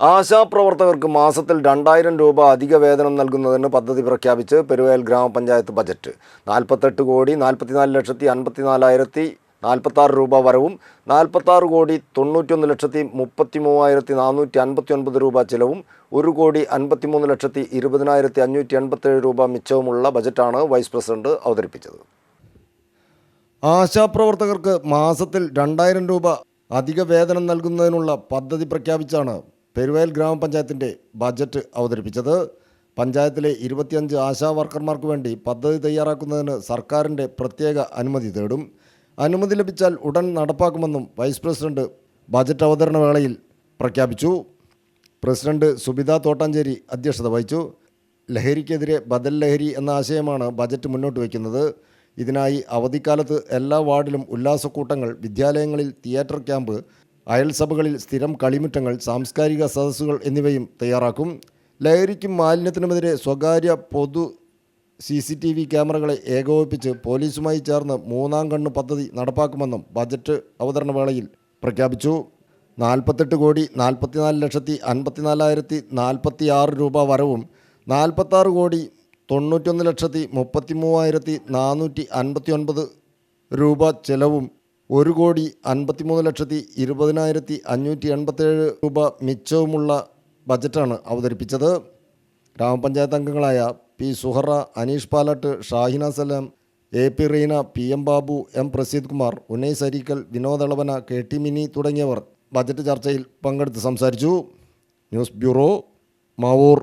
ആശാപ്രവർത്തകർക്ക് മാസത്തിൽ രണ്ടായിരം രൂപ അധിക വേതനം നൽകുന്നതിന് പദ്ധതി പ്രഖ്യാപിച്ച് പെരുവയൽ ഗ്രാമപഞ്ചായത്ത് ബജറ്റ്. നാൽപ്പത്തെട്ട് കോടി നാൽപ്പത്തിനാല് ലക്ഷത്തി അൻപത്തിനാലായിരത്തി നാൽപ്പത്താറ് രൂപ വരവും നാൽപ്പത്താറ് കോടി തൊണ്ണൂറ്റൊന്ന് ലക്ഷത്തി മുപ്പത്തി മൂവായിരത്തി നാനൂറ്റി അൻപത്തി ഒൻപത് രൂപ ചിലവും ഒരു കോടി അൻപത്തിമൂന്ന് ലക്ഷത്തി ഇരുപതിനായിരത്തി അഞ്ഞൂറ്റി എൺപത്തേഴ് രൂപ മിച്ചവുമുള്ള ബജറ്റാണ് വൈസ് പ്രസിഡന്റ് അവതരിപ്പിച്ചത്. ആശാപ്രവർത്തകർക്ക് മാസത്തിൽ രണ്ടായിരം രൂപ അധിക വേതനം നൽകുന്നതിനുള്ള പദ്ധതി പ്രഖ്യാപിച്ചാണ് പെരുവയൽ ഗ്രാമപഞ്ചായത്തിന്റെ ബജറ്റ് അവതരിപ്പിച്ചത്. പഞ്ചായത്തിലെ ഇരുപത്തിയഞ്ച് ആശാ വർക്കർമാർക്ക് വേണ്ടി പദ്ധതി തയ്യാറാക്കുന്നതിന് സർക്കാരിന്റെ പ്രത്യേക അനുമതി തേടും. അനുമതി ലഭിച്ചാൽ ഉടൻ നടപ്പാക്കുമെന്നും വൈസ് പ്രസിഡന്റ് ബജറ്റ് അവതരണ വേളയിൽ പ്രഖ്യാപിച്ചു. പ്രസിഡന്റ് സുബിത തോട്ടാഞ്ചേരി അധ്യക്ഷത വഹിച്ചു. ലഹരിക്കെതിരെ ബദൽ ലഹരി എന്ന ആശയമാണ് ബജറ്റ് മുന്നോട്ട് വയ്ക്കുന്നത്. ഇതിനായി അവധിക്കാലത്ത് എല്ലാ വാർഡിലും ഉല്ലാസക്കൂട്ടങ്ങൾ വിദ്യാലയങ്ങളിൽ തിയേറ്റർ ക്യാമ്പ് അയൽസഭകളിൽ സ്ഥിരം കളിമുറ്റങ്ങൾ സാംസ്കാരിക സദസ്സുകൾ എന്നിവയും തയ്യാറാക്കും. ലഹരിക്കും മാലിന്യത്തിനുമെതിരെ സ്വകാര്യ പൊതു സി സി ടി വി ക്യാമറകളെ ഏകോപിപ്പിച്ച് പോലീസുമായി ചേർന്ന് മൂന്നാം കണ്ണ് പദ്ധതി നടപ്പാക്കുമെന്നും ബജറ്റ് അവതരണ വേളയിൽ പ്രഖ്യാപിച്ചു. നാൽപ്പത്തെട്ട് കോടി നാൽപ്പത്തിനാല് ലക്ഷത്തി അൻപത്തിനാലായിരത്തി നാൽപ്പത്തി ആറ് രൂപ വരവും നാൽപ്പത്താറ് കോടി തൊണ്ണൂറ്റൊന്ന് ലക്ഷത്തി മുപ്പത്തി മൂവായിരത്തി നാനൂറ്റി അൻപത്തി ഒൻപത് രൂപ ചെലവും ഒരു കോടി അൻപത്തിമൂന്ന് ലക്ഷത്തി ഇരുപതിനായിരത്തി അഞ്ഞൂറ്റി എൺപത്തേഴ് രൂപ മിച്ചവുമുള്ള ബജറ്റാണ് അവതരിപ്പിച്ചത്. ഗ്രാമപഞ്ചായത്ത് അംഗങ്ങളായ P Suhara Aneesh Palatt Shahina Salam A P Reena P M Babu M Praseed Kumar ഉന്നയ് സരീക്കൽ Vinod Alavana K T Mini തുടങ്ങിയവർ ബജറ്റ് ചർച്ചയിൽ പങ്കെടുത്ത് സംസാരിച്ചു. News bureau Mavoor.